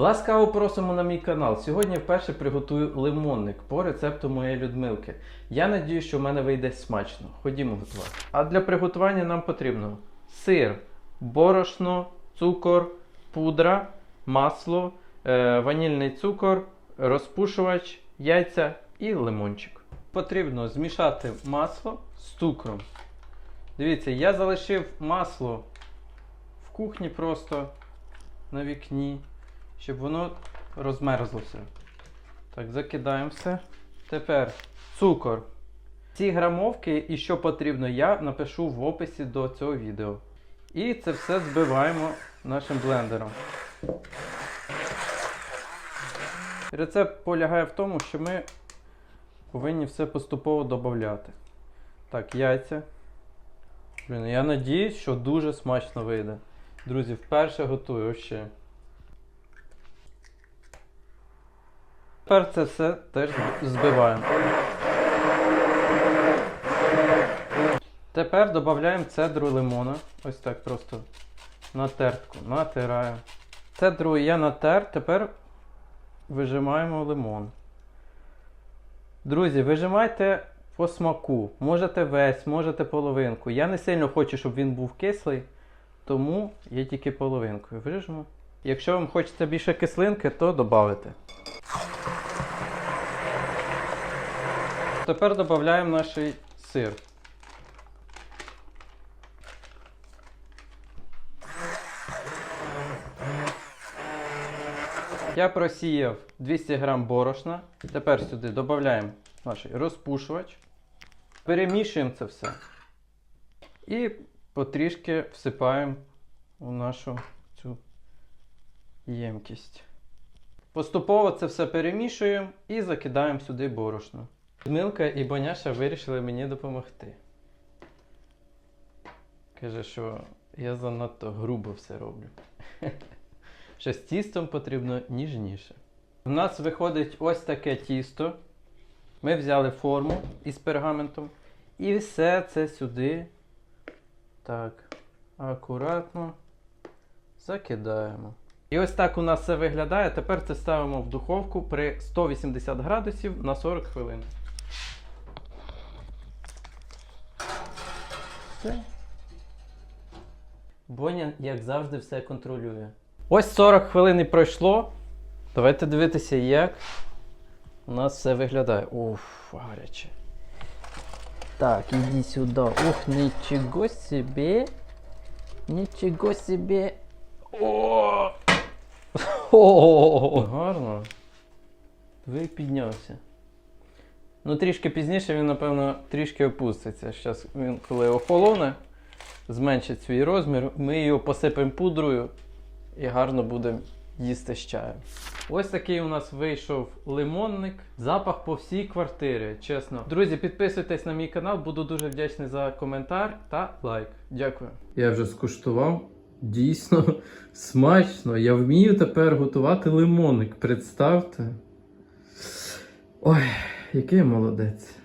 Ласкаво просимо на мій канал. Сьогодні вперше приготую лимонник по рецепту моєї Людмилки. Я надію, що в мене вийде смачно. Ходімо готувати. А для приготування нам потрібно сир, борошно, цукор, пудра, масло, е, ванільний цукор, розпушувач, яйця і лимончик. Потрібно змішати масло з цукром. Дивіться, я залишив масло в кухні просто на вікні, щоб воно розмерзлося. Так, закидаємо все. Тепер цукор. Ці грамовки і що потрібно, я напишу в описі до цього відео. І це все збиваємо нашим блендером. Рецепт полягає в тому, що ми повинні все поступово додати. Так, яйця. Блін, я надіюсь, що дуже смачно вийде. Друзі, вперше готую ще. Тепер це все теж збиваємо. Тепер додаємо цедру лимона. Ось так просто на тертку. Натираємо. Цедру я натер, тепер вижимаємо лимон. Друзі, вижимайте по смаку. Можете весь, можете половинку. Я не сильно хочу, щоб він був кислий, тому я тільки половинкою вижму. Якщо вам хочеться більше кислинки, то додавайте. Тепер додаємо наш сир. Я просіяв 200 г борошна. Тепер сюди додаємо наш розпушувач. Перемішуємо це все. І потрішки всипаємо у нашу цю ємкість. Поступово це все перемішуємо і закидаємо сюди борошно. Милка і Боняша вирішили мені допомогти. Каже, що я занадто грубо все роблю. Що з тістом потрібно ніжніше. У нас виходить ось таке тісто. Ми взяли форму із пергаментом і все це сюди так, акуратно закидаємо. І ось так у нас це виглядає. Тепер це ставимо в духовку при 180 градусів на 40 хвилин. Все. Боня, як завжди, все контролює. Ось 40 хвилин і пройшло. Давайте дивитися, як у нас все виглядає. Уф, гаряче. Так, іди сюди. Ух, нічого собі. Нічого собі. О! О! Гарно. Ви піднявся. Ну, трішки пізніше він, напевно, трішки опуститься. Зараз він, коли охолоне, зменшить свій розмір, ми його посипемо пудрою і гарно будемо їсти з чаєм. Ось такий у нас вийшов лимонник. Запах по всій квартирі, чесно. Друзі, підписуйтесь на мій канал, буду дуже вдячний за коментар та лайк. Дякую. Я вже скуштував. Дійсно смачно. Я вмію тепер готувати лимонник. Представте. Ой, який молодець.